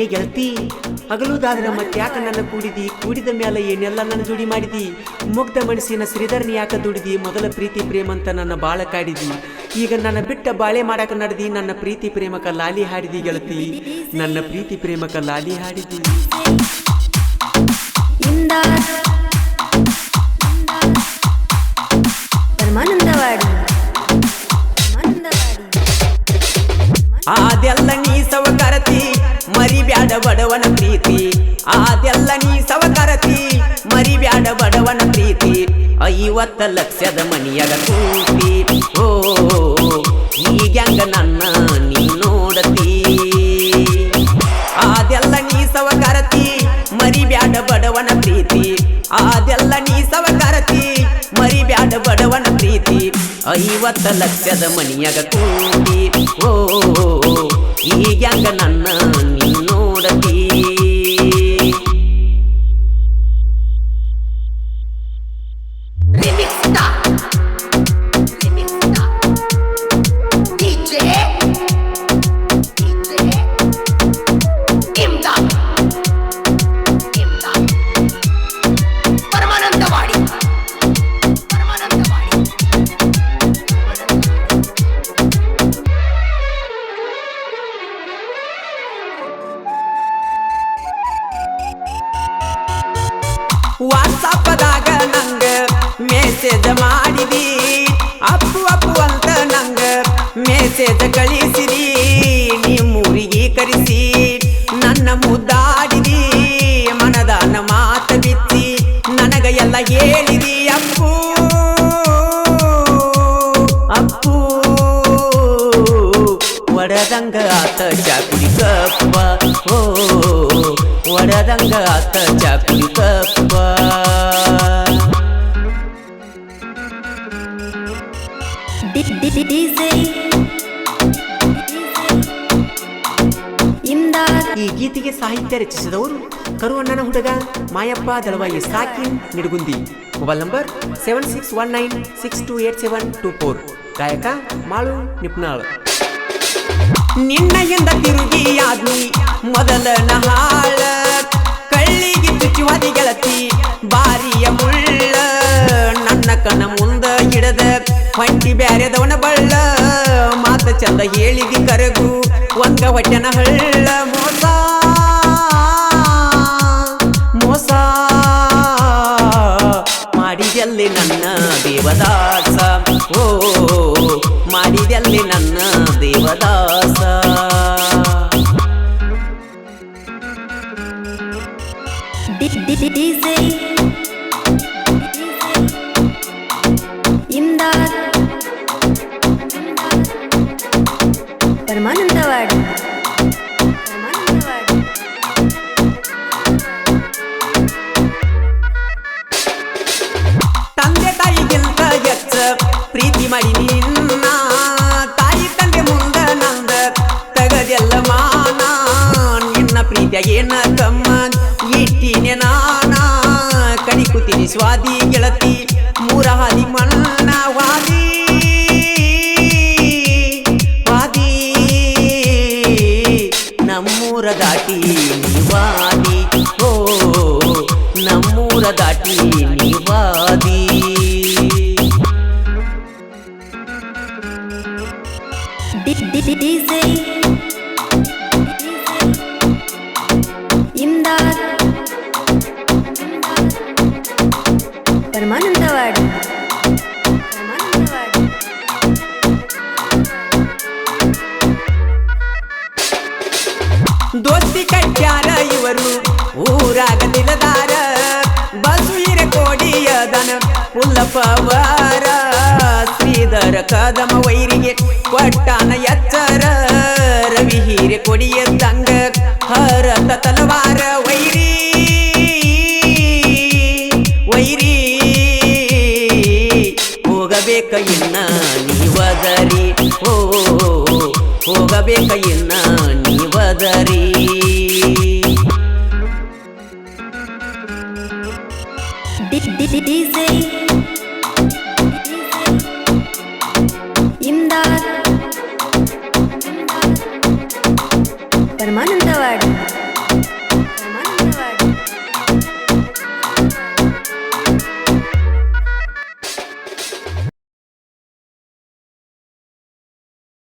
ಏ ಗೆಳತಿ ಹಗಲುದಾದ್ರೆ ಮತ್ತೆ ಯಾಕ ನನ್ನ ಕೂಡಿದಿ? ಕೂಡಿದ ಮೇಲೆ ಏನೆಲ್ಲ ನನ್ನ ಜೋಡಿ ಮಾಡಿದಿ? ಮುಗ್ಧ ಮನಸ್ಸಿನ ಶ್ರೀಧರ್ನಿ ಯಾಕ ದುಡಿದಿ? ಮೊದಲ ಪ್ರೀತಿ ಪ್ರೇಮ ಅಂತ ನನ್ನ ಬಾಳ ಕಾಡಿದಿ. ಈಗ ನನ್ನ ಬಿಟ್ಟ ಬಾಳೆ ಮಾಡಕ ನಡೆದಿ ನನ್ನ ಪ್ರೀತಿ ಪ್ರೇಮಕ ಲಾಲಿ ಹಾಡಿದಿ ಗೆಳತಿ. ನನ್ನ ಪ್ರೀತಿ ಪ್ರೇಮಕ ಲಾಲಿ ಹಾಡಿದಿ. ಅದೆಲ್ಲ ನೀ ಸವಕರತಿ. ಬಡವನ ಪ್ರೀತಿ. ಅದೆಲ್ಲ ನೀ ಸವಕರತಿ. ಮರಿಬ್ಯಾಡ ಬಡವನ ಪ್ರೀತಿ. ಐವತ್ತ ಲಕ್ಷದ ಮನಿಯಗ ಕೂತಿ. ಓ, ಈಗ್ಯಾಂಗ ನನ್ನ ನೀ ನೋಡತಿ. ಅದೆಲ್ಲ ನೀ ಸವಕರತಿ. ಮರಿಬ್ಯಾಡ ಬಡವನ ಪ್ರೀತಿ. ಅದೆಲ್ಲ ನೀ ಸವಕರತಿ. ಮರಿಬ್ಯಾಡ ಬಡವನ ಪ್ರೀತಿ. ಐವತ್ತ ಲಕ್ಷದ ಮನಿಯಗ ಕೂತಿ. ಓ, ಈಗ್ಯಾಂಗ ನನ್ನ ವಾಟ್ಸಪ್ದಾಗ ನಂಗ ಮೆಸೇಜ್ ಮಾಡಿದಿ. ಅಪ್ಪು ಅಪ್ಪು ಅಂತ ನಂಗ ಮೆಸೇಜ್ ಕಳಿಸಿದಿ. ನಿಮ್ಮೂರಿಗೆ ಕರೆಸಿ, ನನ್ನ ಮುದ್ದಾಡಿದಿ. ಮನದಾನ ಮಾತ ಬಿತ್ತಿ, ನನಗ ಎಲ್ಲ ಹೇಳಿದಿ. ಅಪ್ಪು ಅಪ್ಪು, ಒಡದಂಗ ಆತ ಚಾಕುಡಿ ಓ ಒಡದಂಗ ಆತ ಚಾಕುಡಿ ಕಪ್ಪ ಡಿಜೆ ಇಮ್ದಾದ್ ಈ ಗೀತೆಗೆ ಸಾಹಿತ್ಯ ರಚಿಸಿದವರು ಕರುವಣ್ಣನ ಹುಡುಗ Mayappa Dalavayi ಸಾಕಿನ್ Nidugundi mobile number seven six one nine six two eight seven two four ಗಾಯಕ ಮಾಳು ನಿಪ್ನಾಳ್ ನಿನ್ನಯಿಂದ ತಿರುಗಿ ಆದ್ನಿ ಮೊದಲ ನಹಾಳ ಕಳ್ಳಿಗೆ ಚುಚ್ಚುವದಿ ಗೆಳತಿ, ಬಾರಿಯ ಮುಳ್ಳ ನನ್ನ ಕಣ್ಣ ಮುಂದ ಹಿಡದ, ಹೊಂಟಿ ಬ್ಯಾರೆದವನ ಬಳ್ಳ. ಮಾತ ಚಂದ ಹೇಳಿದಿ ಕರಗು, ಒಂದ ಹೊಟ್ಟೆನ ಹಳ್ಳ. ಮೋಸ ಮೋಸ ಮಾಡಿದಲ್ಲಿ ನನ್ನ ದೇವದಾಸ. ಓ ಮಾಡಿದಲ್ಲಿ ನನ್ನ ದೇವದಾಸ. ಪರಮಾನಂದವಾಡಿ ಪರಮಾನಂದವಾಡಿ ತಂದೆ ತಾಯಿಗಿಂತ ಹೆಚ್ಚ ಪ್ರೀತಿ ಮಾಡಿ ನಿನ್ನ ತಾಯಿ ತಂದೆ ಮುಂದ ನಂದ ತಗದೆಲ್ಲ ಮಾನ ನಿನ್ನ ಪ್ರೀತಿಯ ಏನ ಕಮ್ಮ ಇಟ್ಟಿನೆ ನಾನ ಕಡಿ ಕೂತೀನಿ ಸ್ವಾದಿ ಗೆಳತಿ ಮೂರ ಹಾದಿ ಮಣ್ಣ ವಾದಿ ವಾದಿ ನಮ್ಮೂರ ದಾಟಿ ನಿವಾದಿ ಓ ನಮ್ಮೂರ ದಾಟಿ ನಿವಾದಿ ಡಿಜೆ ಇಮ್ದಾದ್ ಪರಮಾನಂದವಾಡಿ ಪರಮಾನಂದವಾಡಿ ದೋಸ್ತಿ ಕಟ್ಟ್ಯಾರ ಇವರು, ಊರಾಗ ನಿಲದಾರ. ಬಸು ಹಿರೆ ಕೋಡಿಯದನ ಪುಲ್ಲಪವರ ಶ್ರೀಧರ ಕದಮ ವೈರಿಗೆ ಕೊಟ್ಟಾನ ಎಚ್ಚರ. ರವಿ ಹೀರೆ ಕೊಡಿಯದ್ದಂಗ ಹರತ ತಲವಾರ. ವೈರಿ ವೈರಿ, ಹೋಗಬೇಕ ಇನ್ನ ನೀವದರಿ ಬೇಕಾಗಿನ್ನ ನೀವದರಿ ಪರಮಾನಂದವಾಡಿ